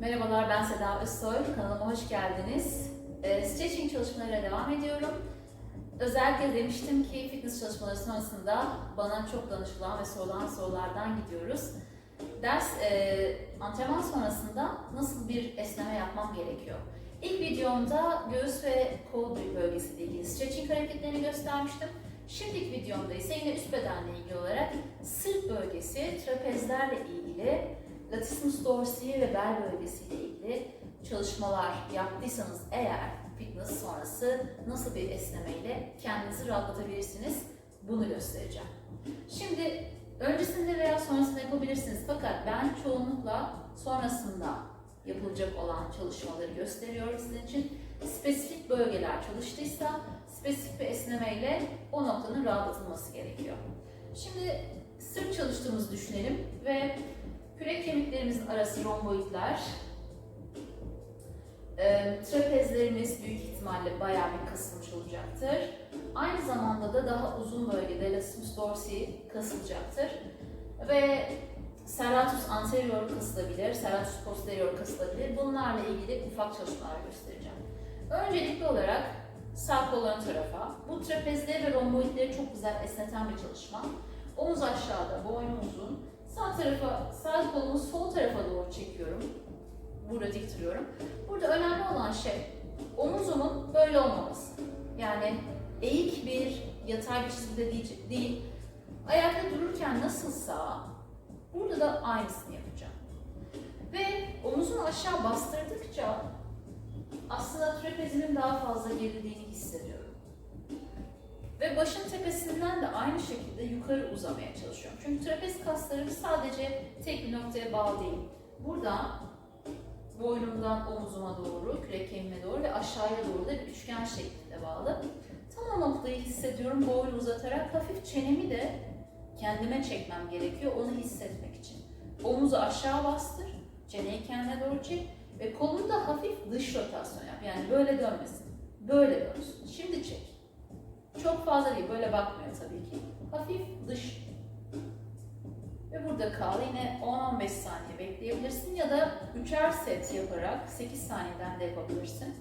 Merhabalar ben Seda Özsoy. Kanalıma hoş geldiniz. Ee, stretching çalışmalarına devam ediyorum. Özellikle demiştim ki fitness çalışmaları sonrasında bana çok danışılan ve sorulan sorulardan gidiyoruz. Ders e, antrenman sonrasında nasıl bir esneme yapmam gerekiyor? İlk videomda göğüs ve kol bölgesiyle ilgili stretching hareketlerini göstermiştim. Şimdiki videomda ise yine üst bedenle ilgili olarak sırt bölgesi, trapezlerle ilgili latissimus dorsi ve bel bölgesiyle ilgili çalışmalar yaptıysanız eğer fitness sonrası nasıl bir esnemeyle kendinizi rahatlatabilirsiniz bunu göstereceğim. Şimdi öncesinde veya sonrasında yapabilirsiniz fakat ben çoğunlukla sonrasında yapılacak olan çalışmaları gösteriyorum sizin için. Spesifik bölgeler çalıştıysa spesifik bir esnemeyle o noktanın rahatlatılması gerekiyor. Şimdi sırt çalıştığımızı düşünelim ve Kürek kemiklerimizin arası romboidler. E, trapezlerimiz büyük ihtimalle bayağı bir kasılmış olacaktır. Aynı zamanda da daha uzun bölgede latissimus dorsi kasılacaktır. Ve serratus anterior kasılabilir, serratus posterior kasılabilir. Bunlarla ilgili ufak çalışmalar göstereceğim. Öncelikli olarak sağ kol ön tarafa. Bu trapezleri ve romboidleri çok güzel esneten bir çalışma. Omuz aşağıda, boyun uzun. Sağ tarafa, sağ kolumu sol tarafa doğru çekiyorum. Burada dik duruyorum. Burada önemli olan şey omuzumun böyle olmaması. Yani eğik bir yatay bir çizgide değil. Ayakta dururken nasılsa burada da aynısını yapacağım. Ve omuzumu aşağı bastırdıkça aslında trapezimin daha fazla gerildiğini hissediyorum. Ve başın tepesinden de aynı şekilde yukarı uzamaya çalışıyorum. Çünkü trapez kaslarım sadece tek bir noktaya bağlı değil. Burada boynumdan omuzuma doğru, kürek kemiğime doğru ve aşağıya doğru da bir üçgen şeklinde bağlı. Tam o noktayı hissediyorum boynu uzatarak hafif çenemi de kendime çekmem gerekiyor onu hissetmek için. Omuzu aşağı bastır, çeneyi kendine doğru çek ve kolunu da hafif dış rotasyon yap. Yani böyle dönmesin. Böyle dönsün. Şimdi çek. Çok fazla değil, böyle bakmıyor tabii ki. Hafif dış. Ve burada kal. Yine 10-15 saniye bekleyebilirsin ya da 3'er set yaparak 8 saniyeden de yapabilirsin.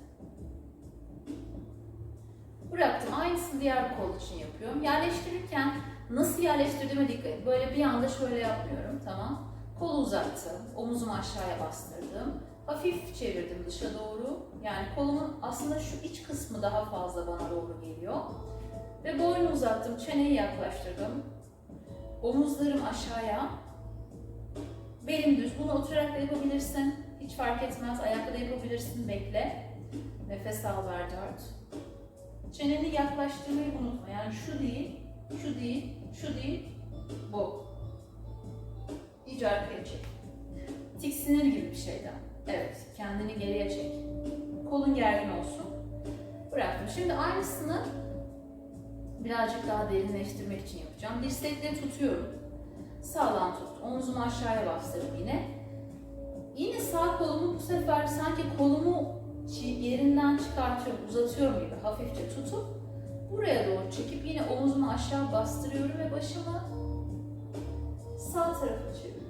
Bıraktım. Aynısını diğer kol için yapıyorum. Yerleştirirken nasıl yerleştirdiğime dikkat et. Böyle bir anda şöyle yapmıyorum. Tamam. Kolu uzattım. Omuzumu aşağıya bastırdım. Hafif çevirdim dışa doğru. Yani kolumun aslında şu iç kısmı daha fazla bana doğru geliyor. Ve boynu uzattım, çeneyi yaklaştırdım. Omuzlarım aşağıya. Belim düz. Bunu oturarak da yapabilirsin. Hiç fark etmez. Ayakta da yapabilirsin. Bekle. Nefes al ver dört. Çeneni yaklaştırmayı unutma. Yani şu değil, şu değil, şu değil, bu. İyice arkaya çek. Tiksinir gibi bir şeyden. Evet, kendini geriye çek. Kolun gergin olsun. Bıraktım. Şimdi aynısını birazcık daha derinleştirmek için yapacağım. Dirsekleri tutuyorum. Sağlam tut. Omzumu aşağıya bastırdım yine. Yine sağ kolumu bu sefer sanki kolumu yerinden çıkartıyorum, uzatıyorum gibi hafifçe tutup buraya doğru çekip yine omzumu aşağı bastırıyorum ve başımı sağ tarafa çeviriyorum.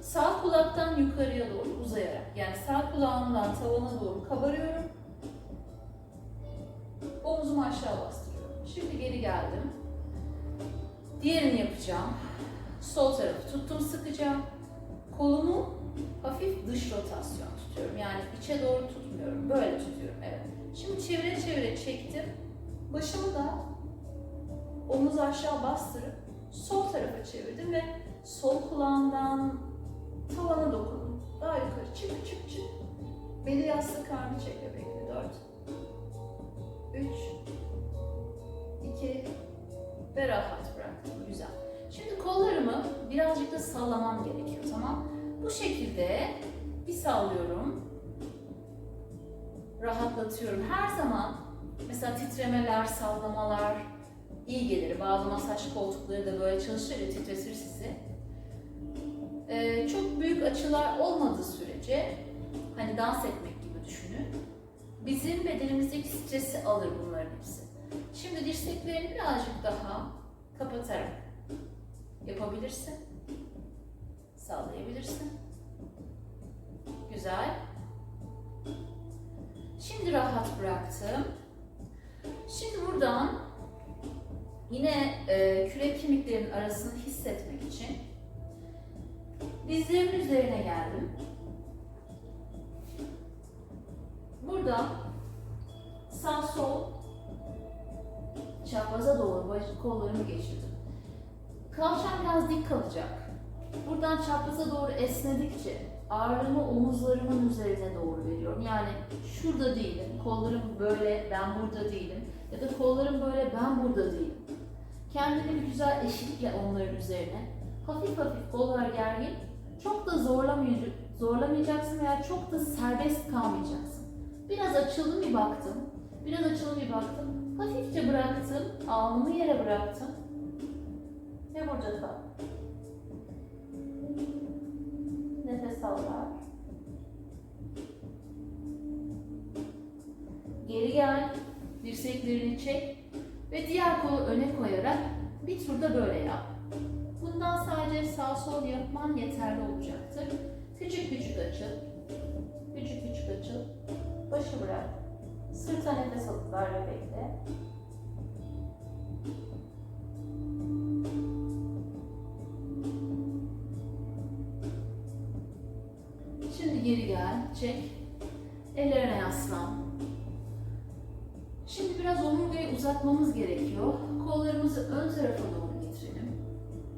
Sağ kulaktan yukarıya doğru uzayarak yani sağ kulağımdan tavana doğru kabarıyorum. Aşağı bastırıyorum. Şimdi geri geldim. Diğerini yapacağım. Sol tarafı tuttum sıkıca. Kolumu hafif dış rotasyon tutuyorum. Yani içe doğru tutmuyorum. Böyle tutuyorum. Evet. Şimdi çevire çevire çektim. Başımı da omuz aşağı bastırıp sol tarafa çevirdim ve sol kulağımdan tavana dokundum. Daha yukarı çık çık çık. Beli yastık karnı çek bekle. Dört. Üç. İki ve rahat bıraktım. Güzel. Şimdi kollarımı birazcık da sallamam gerekiyor. Tamam. Bu şekilde bir sallıyorum. Rahatlatıyorum. Her zaman mesela titremeler, sallamalar iyi gelir. Bazı masaj koltukları da böyle çalışır ya titretir sizi. Ee, çok büyük açılar olmadığı sürece hani dans etmek gibi düşünün. Bizim bedenimizdeki stresi alır bunların hepsi. Şimdi dirseklerini birazcık daha kapatarak yapabilirsin. Sağlayabilirsin. Güzel. Şimdi rahat bıraktım. Şimdi buradan yine e, kürek kemiklerinin arasını hissetmek için dizlerimin üzerine geldim. Burada sağ sol çapraza doğru kollarımı geçirdim. Kalçam biraz dik kalacak. Buradan çapraza doğru esnedikçe ağırlığımı omuzlarımın üzerine doğru veriyorum. Yani şurada değilim, kollarım böyle, ben burada değilim. Ya da kollarım böyle, ben burada değilim. Kendini bir güzel eşitlikle onların üzerine. Hafif hafif kollar gergin. Çok da zorlamayacak, zorlamayacaksın veya çok da serbest kalmayacaksın. Biraz açıldım bir baktım. Biraz açıldım bir baktım. Hafifçe bıraktım. Alnımı yere bıraktım. Ve burada kal. Nefes al. Geri gel. Dirseklerini çek. Ve diğer kolu öne koyarak bir turda böyle yap. Bundan sadece sağ sol yapman yeterli olacaktır. Küçük küçük açıl. Küçük küçük açıl. Başı bırak. Sırta nefes alıp ve bekle. Şimdi geri gel, çek. Ellerine yaslan. Şimdi biraz omurgayı uzatmamız gerekiyor. Kollarımızı ön tarafa doğru getirelim.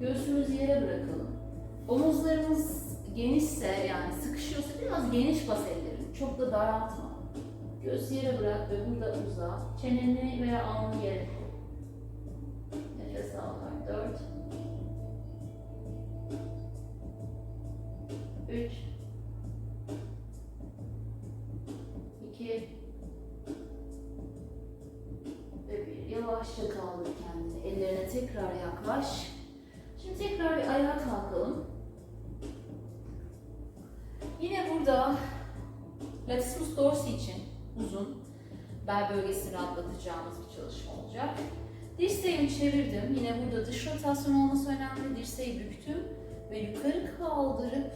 Göğsümüzü yere bırakalım. Omuzlarımız genişse yani sıkışıyorsa biraz geniş bas ellerini. Çok da daraltma. Göğsü yere bırak ve burada uza. Çeneni veya alnını yere. Nefes al. Dört. Üç. İki. Ve bir. Yavaşça kaldır kendini. Ellerine tekrar yaklaş. Şimdi tekrar bir ayağa kalkalım. Yine burada latissimus dorsi bel bölgesini rahatlatacağımız bir çalışma olacak. Dirseğimi çevirdim. Yine burada dış rotasyon olması önemli. Dirseği büktüm ve yukarı kaldırıp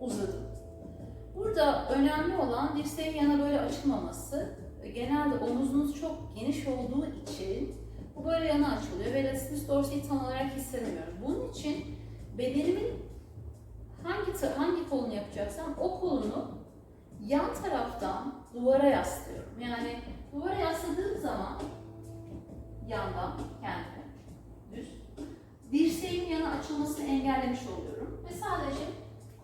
uzadım. Burada önemli olan dirseğin yana böyle açılmaması. Genelde omuzunuz çok geniş olduğu için bu böyle yana açılıyor ve latissimus dorsi'yi tam olarak hissedemiyorum. Bunun için bedenimin hangi hangi kolunu yapacaksam o kolunu yan taraftan duvara yaslıyorum. Yani duvara yasladığım zaman yandan kendimi düz dirseğimin yana açılmasını engellemiş oluyorum ve sadece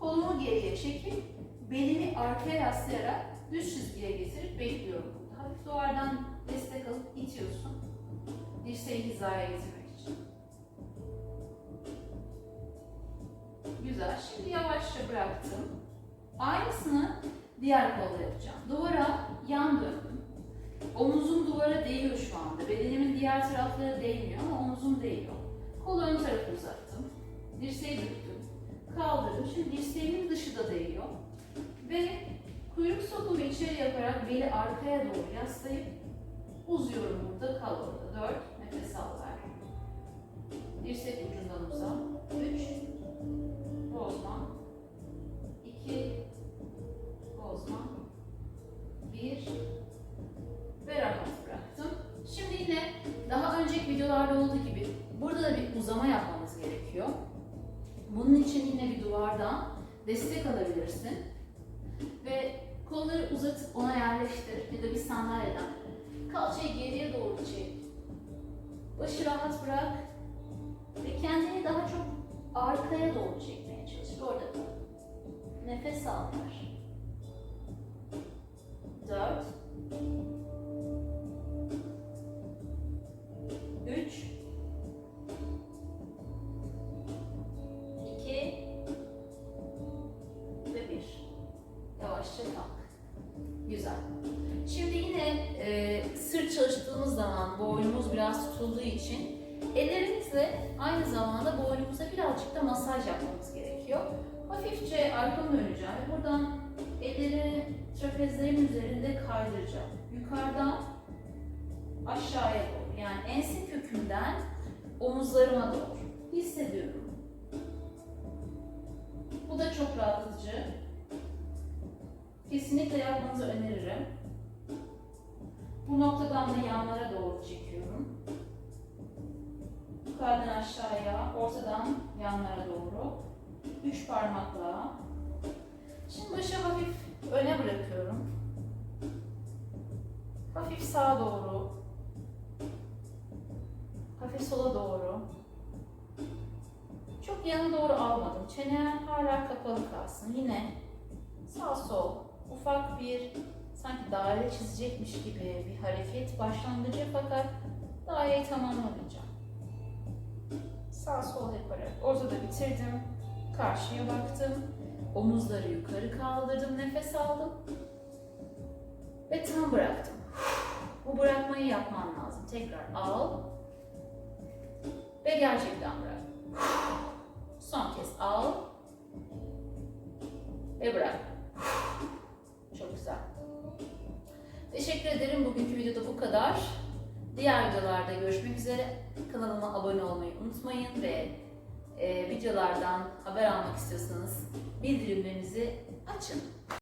kolumu geriye çekip belimi arkaya yaslayarak düz çizgiye getirip bekliyorum. Hafif duvardan destek alıp itiyorsun. Dirseği hizaya getirmek için. Güzel. Şimdi yavaşça bıraktım. Aynısını diğer kolda yapacağım. Duvara yan döndüm. Omuzum duvara değiyor şu anda. Bedenimin diğer tarafları değmiyor ama omuzum değiyor. Kol ön tarafı uzattım. Dirseği büktüm. Kaldırdım. Şimdi dirseğimin dışı da değiyor. Ve kuyruk sokumu içeri yaparak beli arkaya doğru yaslayıp uzuyorum burada. Kal orada. Dört. Nefes al ver. Dirsek ucundan uzat. Üç. Bozma. İki. Bozma. Bir. Ve rahat bıraktım. Şimdi yine daha önceki videolarda olduğu gibi burada da bir uzama yapmamız gerekiyor. Bunun için yine bir duvardan destek alabilirsin. Ve kolları uzatıp ona yerleştir ya da bir sandalyeden. Kalçayı geriye doğru çek. Başı rahat bırak. Ve kendini daha çok arkaya doğru çekmeye çalış. Orada kal. Nefes al ver. Dört. Üç. İki. Ve bir. Yavaşça kalk. Güzel. Şimdi yine e, sırt çalıştığımız zaman boynumuz biraz tutulduğu için ellerimizle aynı zamanda boynumuza birazcık da masaj yapmamız gerekiyor. Hafifçe arkamı döneceğim buradan elleri trapezlerin üzerinde kaydıracağım. Yukarıdan aşağıya doğru yani ense kökümden omuzlarıma doğru hissediyorum. Bu da çok rahatlatıcı. kesinlikle yapmanızı öneririm. Bu noktadan da yanlara doğru çekiyorum. Yukarıdan aşağıya, ortadan yanlara doğru. Üç parmakla. Şimdi başı hafif öne bırakıyorum. Hafif sağa doğru. Hafif sola doğru. Çok yana doğru almadım. Çene hala kapalı kalsın. Yine sağ sol ufak bir sanki daire çizecekmiş gibi bir hareket başlangıcı fakat daireyi tamamlamayacağım. Sağ sol yaparak ortada bitirdim. Karşıya baktım. Omuzları yukarı kaldırdım. Nefes aldım. Ve tam bıraktım. Bu bırakmayı yapman lazım. Tekrar al. Ve gerçekten bırak. Son kez al. Ve bırak. Çok güzel. Teşekkür ederim. Bugünkü videoda bu kadar. Diğer videolarda görüşmek üzere. Kanalıma abone olmayı unutmayın ve e, videolardan haber almak istiyorsanız bildirimlerinizi açın.